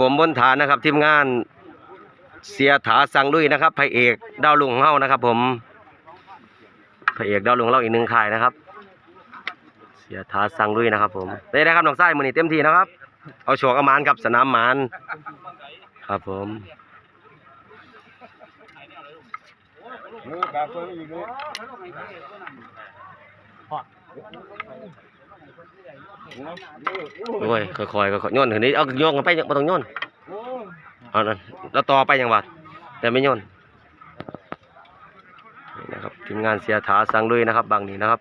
ผมบนฐานนะครับทีมงานเสียถาสังลุยนะครับพระเอกดาวลุงเฮานะครับ ผมพระเอกดาวลุงเราอีกหนึ่งค่ายนะครับ เสียถาสังลุยนะครับ ผมได้นะครับน้องไส้มือนี้เต็มที่นะครับ เอาโชคเอามานครับสนามมานครับผมโอ้ย ค่อยๆค่อยๆโยนถึงนี้เอาโยนกันไปบ่ต้องโยนเอานั่นแล้วต่อไปยังวัดแต่ไม่โยนนี่นะครับทีมงานเสียถาสังลุยนะครับ บางนี้นะครับ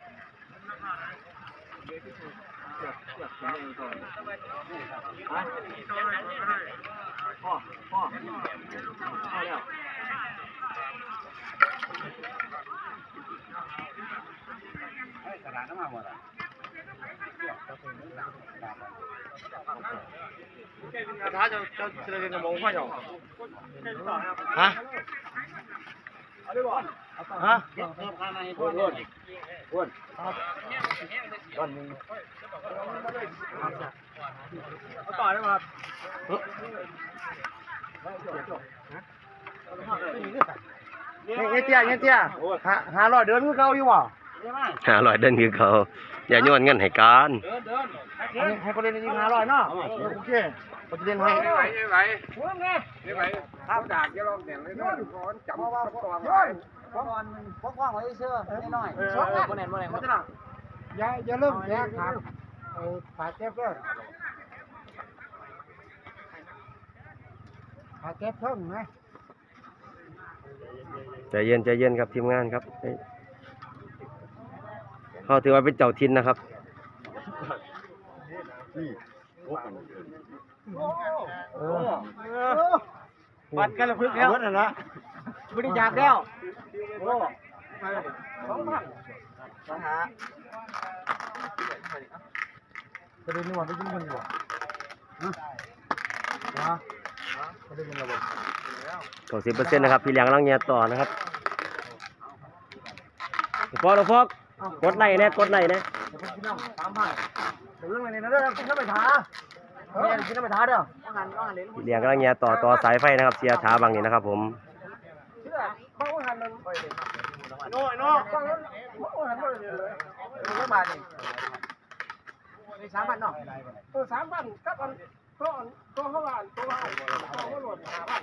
他就就这个就冇快用。ฮะ 啊？我打的嘛。เงี้ยเตี้ยเงี้ยเตี้ยหาหาร้อยเดินคือเก่าอยู่บ่ หาลอยเดินคือเขาอย่าโยนเงินให้การให้ให้คนเล่นจริงหาร้อยเนาะโอเคเขาจะเล่นให้ไม่ไหวไม่ไหวไม่ไหวเขาด่าจะลองเสียงเลยนะก่อนจำว่าตัวไว้พกก่อนพกว่างไว้เชื่อน้อยๆสองบ่แน่บ่แน่บ่จะอย่าอย่าเริ่มแยกครับเออปากแก้เพิ่มปากแก้เพิ่มนะใจเย็นใจเย็นครับทีมงานครับให้ เขาถือว่าเป็นเจ้าทินนะครับ ปัดกันละพึ่งแล้วนะบริจาคแล้วโอ้สองพันปัญหาประเด็นนี้ว่าได้ยินกันอยู่ฮะฮะประเด็นอะไรบ่สองสิบเปอร์เซ็นต์นะครับ พี่เลี้ยงกำลังเงียต่อนะครับฟอกฟอ กกดไลค์นะกดไลค์นะเดี๋ยวผมกินน้ำสามพันเดี๋ยวเรื่องอะไรนะเรื่องกินน้ำไปท้าเนี่ยกินน้ำไปท้าเด้อต้องหันต้องหันเลนพี่เลี้ยงกำลังเงียต่อต่อสายไฟนะครับเสียถาบางนี้นะครับ ผมเชื่อบ้างหันมันโน่โน่บ้างหันมันเลยเรื่องบาทนี่ในสามพันเนาะเออสามพันกับอันตัวอันตัวเขาว่าตัวเขาตัวเขาหล่นห้าพัน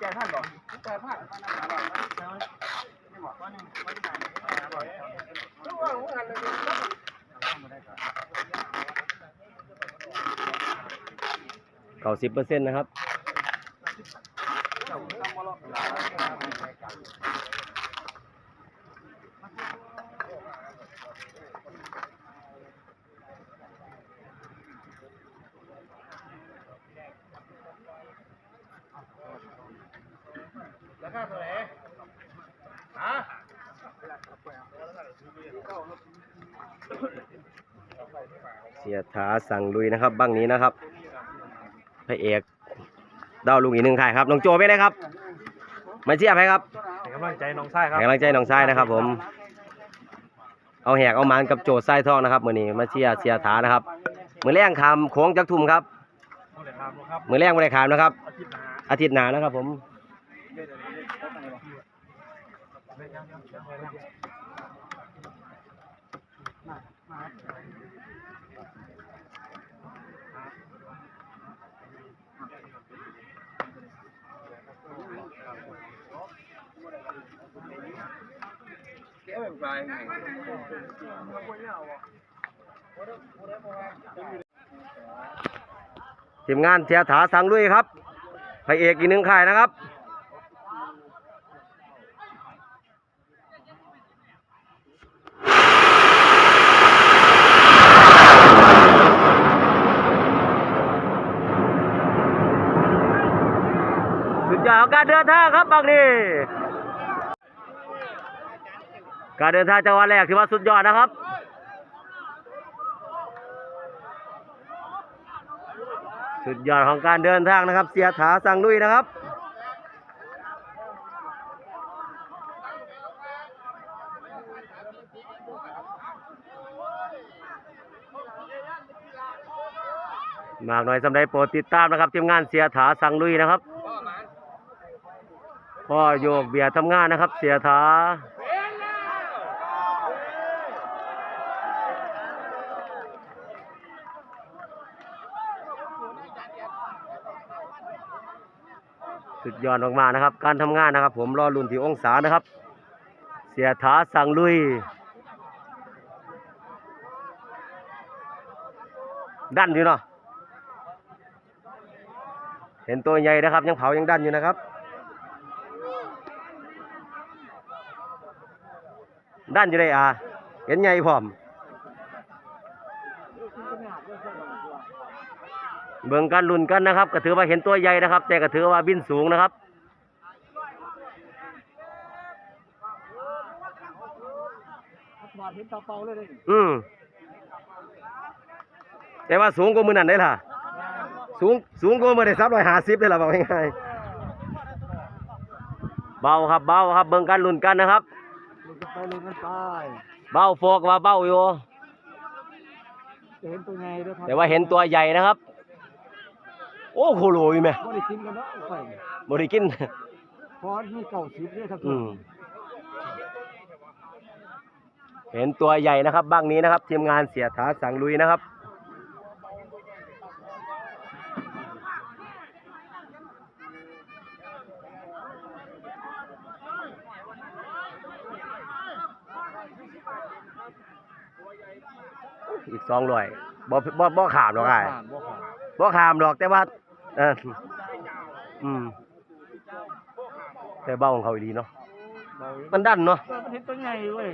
แปดพันบ่แปดพันตัวว่าหัน เลยเก้าสิบเปอร์เซ็นต์นะครับราคาเท่าไหร่ฮะ เสียถาสั่งลุยนะครับบ้างนี้นะครับพระเอกดาวลุงอีกหนึ่งค่ายครับน้องโจไปไหนครับมาเชียร์ไปครับให้กำลังใจน้องชายครับให้กำลังใจน้องชายนะครับ ผม เอาแหกเอาหมันกับโจไส้ทองนะครับมือนี้มาเชียร์เสียถานะครับมือแรงคำโค้งจักทุ่มครับครับมือแรงไม่ได้ขามนะครับ อาทิตย์หน้าอาทิตย์หน้านะครับผม เก็บไป ทีมงานเสียถาสั่งลุยครับพระเอกอีกหนึ่งค่ายนะครับสุดยอดการเดินทางครับบางนี้ การเดินทางจังหวะแรกถือว่าสุดยอดนะครับสุดยอดของการเดินทางนะครับ เสียถาสังลุยนะครับ มากหน่อยสำหรับโปรดติดตามนะครับทีมงานเสียถาสังลุยนะครับพ่อโยกเบียร์ทำงานนะครับ เสียถา สุดยอดมากๆนะครับ การทำงานนะครับ ผมรอรุ่นที่องศานะครับ เสียถาสั่งลุย ดันอยู่เนาะเห็นตัวใหญ่นะครับ ยังเผายังดันอยู่นะครับ ดันอยู่ได้อะเห็นใหญ่พร้อม เบิ่งกันลุ่นกันนะครับก็ถือว่าเห็นตัวใหญ่นะครับ แต่ก็ถือว่าบินสูงนะครับบาดเห็นตาเปล่าเลยเลยอืมแต่ว่าสูงกว่ามือนั่นได้ล่ะ สูงสูงกว่ามือได้ซับร้อยห้าสิบได้ล่ะบอกง่ายๆเบาครับเบาครับเบิ่งกันลุ่นกันนะครับลุกกันไปลุกกันไปเบาโฟกว่าเบาอยู่จะเห็นตัวไงด้วยครับแต่ว่าเห็นตัวใหญ่นะครับ โอ้โหโหอยู่ไหมบ่ได้กินกันเนาะไปบริกินพอมีเก่าสิบเนี่ยครับอืมเห็นตัวใหญ่นะครับบ้างนี้นะครับทีมงานเสียถาสังลุยนะครับอีกสองร้อยบ่บ่บ่ขามหรอกไอ้ผ่านบ่ผ่านบ่ขามหรอกแต่ว่าเอออืม แต่เบ้าของเขาอีดีเนาะเบามันดันเนาะ มันเห็นตัวไงเว้ย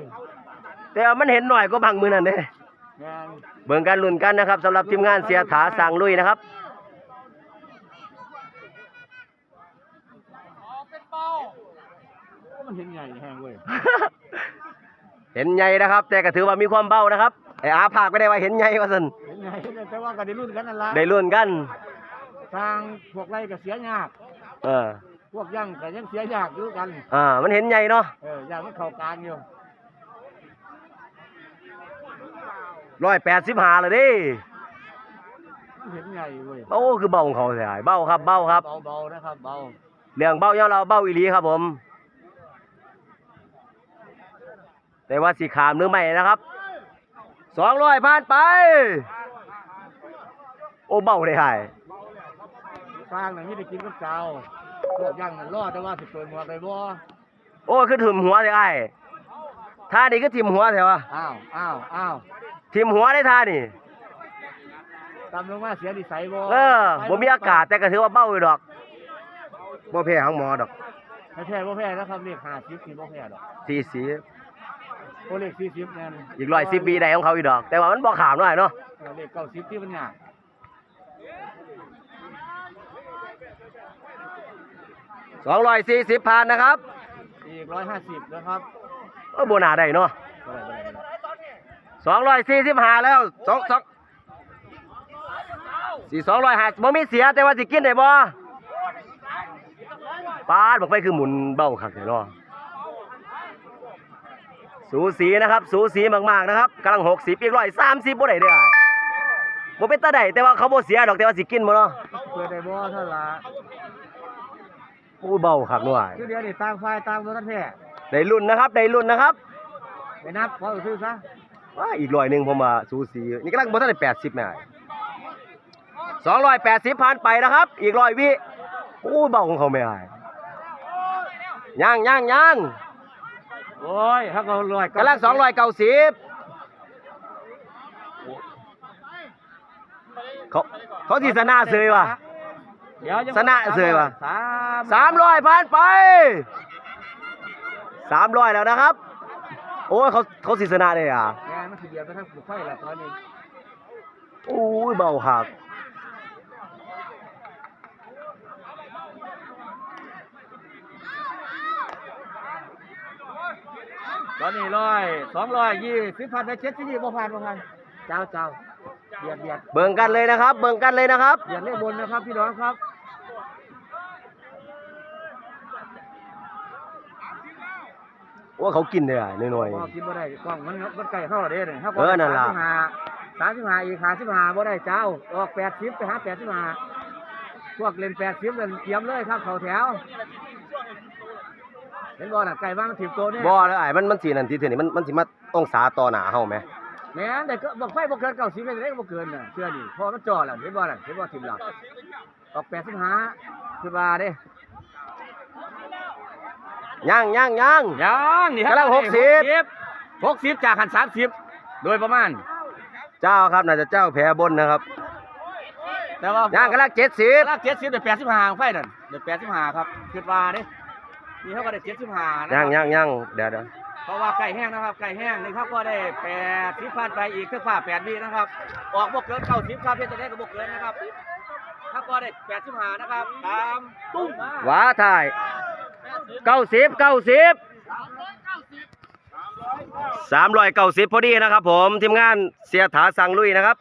แต่ว่ามันเห็นหน่อยก็บางมือนั่นเด้งานเบิ่งกันลุ้นกันนะครับสำหรับทีมงานเสียถาสร้างลุยนะครับมันเห็นไงแห้งเว้ย เห็นใหญ่นะครับ แต่ก็ถือว่ามีความเบ้านะครับไอ้อาภาคไม่ได้ว่าเห็นใหญ่ว่าสันเห็นไงแต่ว่าก็ได้รุ่นกันนั่นละได้ลุ้นกัน ทางพวกไรก็เสียยาก เออ พวกยังก็ยังเสียยากอยู่กัน อ่า มันเห็นใหญ่เนาะเอออย่างมันเข้ากลางอยู่ร้อยแปดสิบห้าเลยดิมันเห็นไงเว้ย โอ้คือเบ้าของเขาเสียเบ้าครับ เบ้าครับ เบาๆนะครับเบาเรื่องเบ้าเยาเราเบ้าอีหลีครับผม แต่ว่าสีขามหรือไม่นะครับสองร้อยผ่านไป โอ้เบ้าได้หาย ฟางน่ะมีได้กินกับเจ้าพวกยังนั่นรอแต่ว่าสิเปิดหมวกได้บ่โอ้คือถิ่มหัวเลยไอ้ท่านี่คือถิ่มหัวใช่ปะอ้าวอ้าวอ้าวถิ่มหัวได้ท่านี่ ตามลงมาเสียนิสัยบ่เออบ่มีอากาศแต่ก็ถือว่าเบ้าอยู่ดอกบ่แพ้ของหมอดอกไม่แพ้บ่แพ้นะครับเลข50นี่บ่แพ้ดอกสี่สีโอเลข40นั่นอีกร้อยสิบปีได้ของเขาอีกดอก แต่ว่ามันบ่ขามหน่อยเนาะเออเลข90ที่มันยาก สองร้อยสี่สิบผ่านนะครับอีก150นะครับเออโบนาได้เนาะบ่ได้บ่ได้บ่ได้สองร้อยสี่สิบห้าแล้วสองสองสี่สองร้อยห้าบ่มีเสียแต่ว่าสิกินได้บ่ปาดบอกไปคือหมุนเบ้าคักเลยเนาะสูสีนะครับ สูสีมากๆนะครับกำลังหกสิบอีกร้อยสามสิบบ่ได้เด้อบ่เป็นตาได้แต่ว่าเขาบ่เสียดอกแต่ว่าสิกินบ่เนาะเปิดได้บ่เท่าละโอ้เบ้าคักหน่อยคือเดี๋ยวนี้ต่างฝ่ายต่างบ่ทันแท้ได้รุ่นนะครับได้รุ่นนะครับไปนับพอซื้อซะว่าอีกร้อยหนึ่งผมว่าสูสีนี่กำลังบ่ทันได้แปดสิบแม่สองร้อยแปดสิบผ่านไปนะครับ อีกร้อยวิโอ้เบ้าของเขาไม่หายย่างย่างย่างโอ้ยถ้าเขาร้อยกำลังสองร้อยเก้าสิบเขาเขาที่สนาเสยว่ะเดี๋ยวยังชนะเสยว่ะ สามสามร้อยผ่านไปสามร้อยแล้วนะครับ โอ้ยเขาเขาสิสนะเลยอะแกมันสิเบียดไปทางปลูกไฟละตอนนี้โอ้ยเบาหักตอนนี้ร้อยสองร้อยยี่สิบพันได้เจ็ดสิบยี่บ่พันบ่พันเจ้าเจ้าเบียดเบียดเบิ่งกันเลยนะครับ เบิ่งกันเลยนะครับเบียดเลขบนนะครับพี่น้องครับ ว่าเขากินเลยอะน้อยพอกินบ่ได้กล้องมันมันไก่เข้าเด้เนี่ยเขาก็เออนั่นล่ะสามสิบห้าสามสิบห้าอีกห้าสิบห้าบ่ได้เจ้า ออกแปดสิบไปหาแปดสิบห้าพวกเล่นแปดสิบเล่นเตรียมเลยครับเขาแถว เห็นบ่น่ะไก่บ้างถิบโตเนี่ยบ่แล้วไอ้มันมันสินั่นทีเถื่อนี่มันมันสิมาองศาต่อหน้าเฮาไหมแม่นแต่ก็บอกไฟบ่เกินเก้าสิบเลยได้บ่เกินน่ะเชื่อนี่พอมันจ่อแล้วเห็นบ่น่ะเห็นบ่ถิบหลักออกแปดสิบห้าคือว่าเด้ ย่างย่างย่าง ยังนี่กำลังหกสิบหกสิบจากหันสามสิบโดยประมาณ เจ้าครับน่าจะเจ้าแพ้บนนะครับแต่ว่าย่างกำลังเจ็ดสิบลากเจ็ดสิบเดี๋ยวแปดสิบห้าไฟนั่นเดี๋ยวแปดสิบห้าครับคือว่าเด้นี่เขาก็ได้เจ็ดสิบห้านะคย่ารังบย่างย่างเดี๋ยวเดี๋ยวเพราะว่าไก่แห้งนะครับไก่แห้งนี่ครับก็ได้แปดสิบพันไปอีกเครื่องฟ้าแปดบีนะครับ ออกบวกเกินเก้าสิบครับเพียงแต่ได้ก็บวกเกินนะครับถ้าก็ได้แปดสิบห้านะครับตามตุ้มมา หวาถ่าย เก้าสิบเก้าสิบสามร้อยเก้าสิบพอดีนะครับผมทีมงานเสียถาสั่งลุยนะครับ